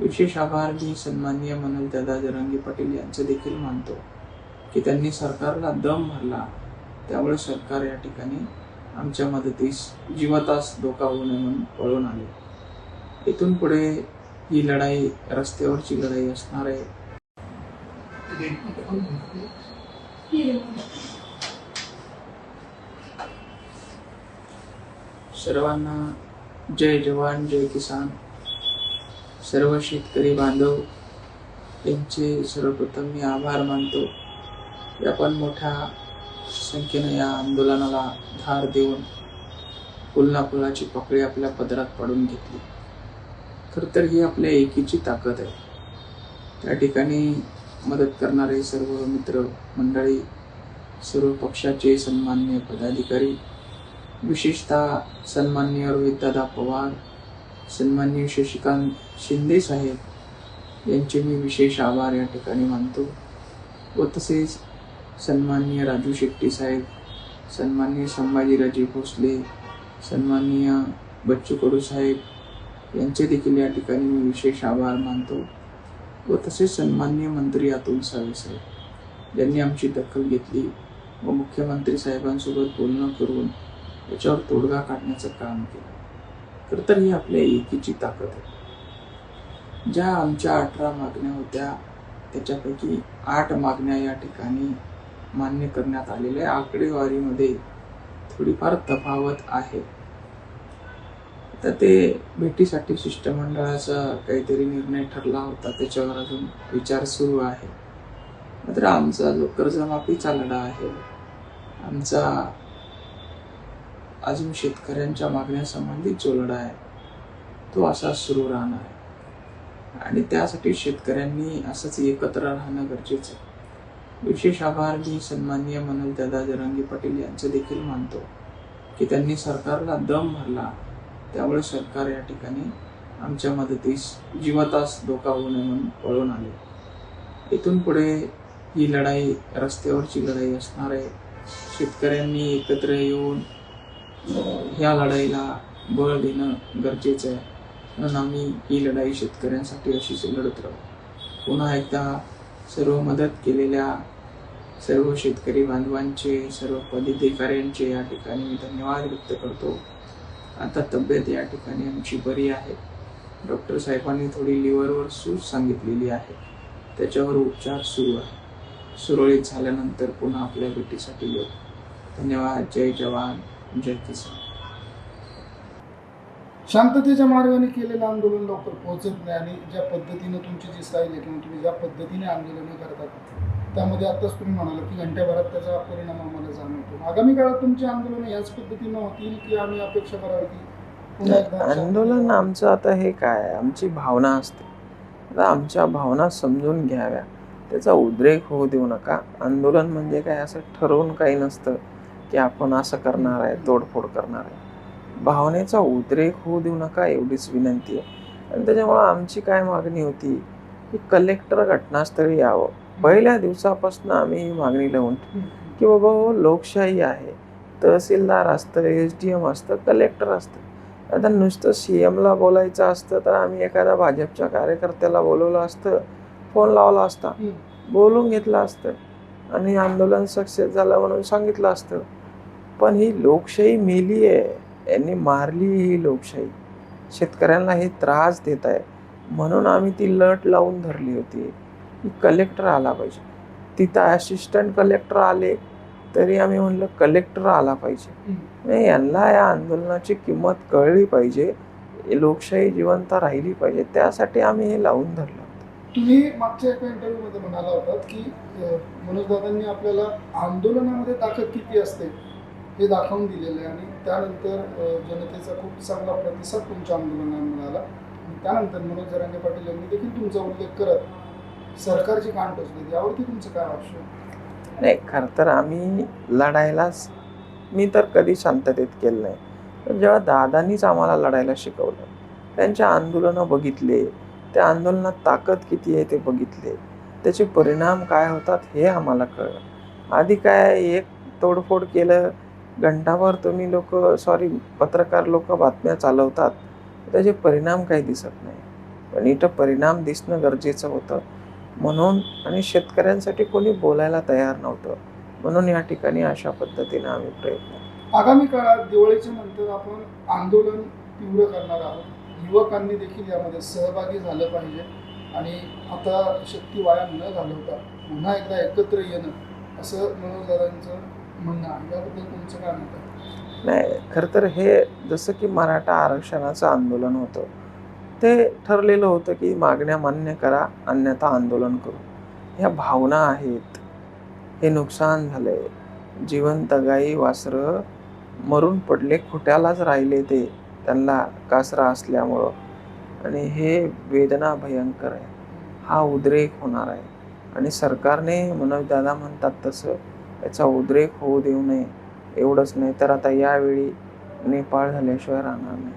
विशेष आभार मी सन्माननीय मनोज दादा जरांगे पाटील यांचं देखील मानतो की त्यांनी सरकारला दम भरला. त्यामुळे सरकार या ठिकाणी आमच्या मदतीस जीवतास धोका होऊ नये म्हणून पळून आले. इथून पुढे ही लढाई रस्त्यावरची लढाई असणार आहे. सर्वांना जय जवान जय किसान. सर्व शेतकरी बांधव यांचे सर्वप्रथम मी आभार मानतो. की आपण मोठ्या संख्येने या आंदोलनाला धार देऊन कोल्हापुराची पुलाची पकडी आपल्या पदरात पडून घेतली. खर तर ही आपल्या एकीची ताकद आहे. त्या ठिकाणी मदत करणारे सर्व मित्र मंडळी सर्व पक्षाचे सन्मान्य पदाधिकारी विशेषतः सन्माननीय रोहितदादा पवार सन्माननीय शशिकांत शिंदे साहेब यांचे मी विशेष आभार या ठिकाणी मानतो. व तसेच सन्माननीय राजू शेट्टी साहेब सन्माननीय संभाजीराजे भोसले सन्माननीय बच्चू कडू साहेब यांचे देखील या ठिकाणी मी विशेष आभार मानतो. व तसेच सन्माननीय मंत्री अतुल सावे साहेब यांनी आमची दखल घेतली व मुख्यमंत्री साहेबांसोबत बोलणं करून याच्यावर तोडगा काढण्याचं काम केलं. खरं तर ही आपल्या एकीची ताकद आहे. ज्या आमच्या अठरा मागण्या होत्या त्याच्यापैकी आठ मागण्या या ठिकाणी मान्य करण्यात आलेल्या आकडेवारीमध्ये थोडीफार तफावत आहे. तर ते भेटीसाठी शिष्टमंडळाचा काहीतरी निर्णय ठरला होता त्याच्यावर अजून विचार सुरू आहे. मात्र आमचा जो कर्जमाफीचा लढा आहे. आमचा अजून शेतकऱ्यांच्या मागण्यासंबंधित जो लढा आहे. तो असा सुरू राहणार आहे. आणि त्यासाठी शेतकऱ्यांनी असंच एकत्र राहणं गरजेचं आहे. विशेष आभार. मी सन्माननीय मनोज दादा जरंगी पाटील यांचं देखील मानतो की त्यांनी सरकारला दम भरला. त्यामुळे सरकार या ठिकाणी आमच्या मदतीस जीवतास धोका होऊ नये म्हणून पळून आले. इथून पुढे ही लढाई रस्त्यावरची लढाई असणार आहे. शेतकऱ्यांनी एकत्र येऊन ह्या लढाईला बळ देणं गरजेचं आहे. म्हणून आम्ही ही लढाई शेतकऱ्यांसाठी अशीच लढत राहू. पुन्हा एकदा सर्व मदत केलेल्या सर्व शेतकरी बांधवांचे सर्व पदाधिकाऱ्यांचे या ठिकाणी मी धन्यवाद व्यक्त करतो. आता तब्येत या ठिकाणी आमची बरी आहे. डॉक्टर साहेबांनी थोडी लिव्हरवर सूज सांगितलेली आहे. त्याच्यावर उपचार सुरू आहे. सुरळीत झाल्यानंतर पुन्हा आपल्या भेटीसाठी येऊ. धन्यवाद. जय जवान. जय शांततेच्या मार्गाने केलेलं आंदोलन लवकर पोहोचत नाही आणि ज्या पद्धतीनं तुमची जी स्टाईल आहे किंवा तुम्ही ज्या पद्धतीने आंदोलनं करतात त्यामध्ये आताच तुम्ही म्हणाला की घंट्याभरात त्याचा परिणाम आम्हाला जाणवतो. आगामी काळात तुमची आंदोलनं ह्याच पद्धतीनं होतील की आम्ही अपेक्षा करावी की आंदोलन आमचं आता हे काय? आमची भावना असते. आता आमच्या भावना समजून घ्याव्या. त्याचा उद्रेक होऊ देऊ नका. आंदोलन म्हणजे काय? असं ठरवून काही नसतं. की आपण असं करणार आहे तोडफोड करणार आहे. भावनेचा उद्रेक होऊ देऊ नका एवढीच विनंती आहे. आणि त्याच्यामुळं आमची काय मागणी होती की कलेक्टर घटनास्थळी यावं. पहिल्या दिवसापासून आम्ही ही मागणी लावून की बाबा हो लोकशाही आहे. तहसीलदार असतं एस डी एम असतं कलेक्टर असतं. आता नुसतं सी एमला बोलायचं असतं तर आम्ही एखाद्या भाजपच्या कार्यकर्त्याला बोलवलं असतं फोन लावला असता. बोलून घेतलं असतं. आणि आंदोलन सक्सेस झालं म्हणून सांगितलं असतं. पण ही लोकशाही मेली आहे. यांनी मारली ही लोकशाही. शेतकऱ्यांना हे त्रास देत आहे. म्हणून आम्ही ती लट लावून धरली होती. की कलेक्टर आला पाहिजे. तिथं असिस्टंट कलेक्टर आले तरी आम्ही म्हणलं कलेक्टर आला पाहिजे. नाही यांना या आंदोलनाची किंमत कळली पाहिजे. लोकशाही जिवंत राहिली पाहिजे. त्यासाठी आम्ही हे लावून धरलं तुम्ही मागच्या एका इंटरव्ह्यू मध्ये म्हणाला होतात की मनोज दादांनी आपल्याला आंदोलनामध्ये ताकद किती असते? हे दाखवून दिलेलं आहे आणि त्यानंतर जनतेचा खूप चांगला प्रतिसाद तुमच्या आंदोलनाला मिळाला. त्यानंतर मनोज जरांगे पाटील यांनी देखील तुमचा उल्लेख करत सरकारची कान टोचली. यावरती तुमचं काय भाष्य नाही खरं तर आम्ही लढायलाच मी तर कधी शांततेत केलं नाही. पण जेव्हा दादानीच आम्हाला लढायला शिकवलं त्यांच्या आंदोलनं बघितले त्या आंदोलनात ताकद किती आहे ते बघितले त्याचे परिणाम काय होतात हे आम्हाला कळलं. आधी काय एक तोडफोड केलं घंटाभर तुम्ही लोक सॉरी पत्रकार लोक बातम्या चालवतात. त्याचे परिणाम काही दिसत नाही. पण इथं परिणाम दिसणं गरजेचं होतं. म्हणून आणि शेतकऱ्यांसाठी कोणी बोलायला तयार नव्हतं. म्हणून या ठिकाणी अशा पद्धतीने आम्ही प्रयत्न आगामी काळात दिवाळीच्या नंतर आपण आंदोलन तीव्र करणार आहोत. युवकांनी देखील यामध्ये सहभागी झालं पाहिजे. आणि आता शक्ती वाया न घालवता पुन्हा एकदा एकत्र येणं असं मनोजदादांचं नाही खरं तर हे जसं की मराठा आरक्षणाचं आंदोलन होतं ते ठरलेलं होतं की मागण्या मान्य करा अन्यथा आंदोलन करू. ह्या भावना आहेत. हे नुकसान झालंय. जीवन तगाई वासरं मरून पडले खोट्यालाच राहिले ते त्यांना कासरा असल्यामुळं. आणि हे वेदना भयंकर आहे. हा उद्रेक होणार आहे. आणि सरकारने मनोजदादा म्हणतात तसं याचा उद्रेक होऊ देऊ नये एवढंच नाही तर आता यावेळी नेपाळ झाल्याशिवाय राहणार नाही.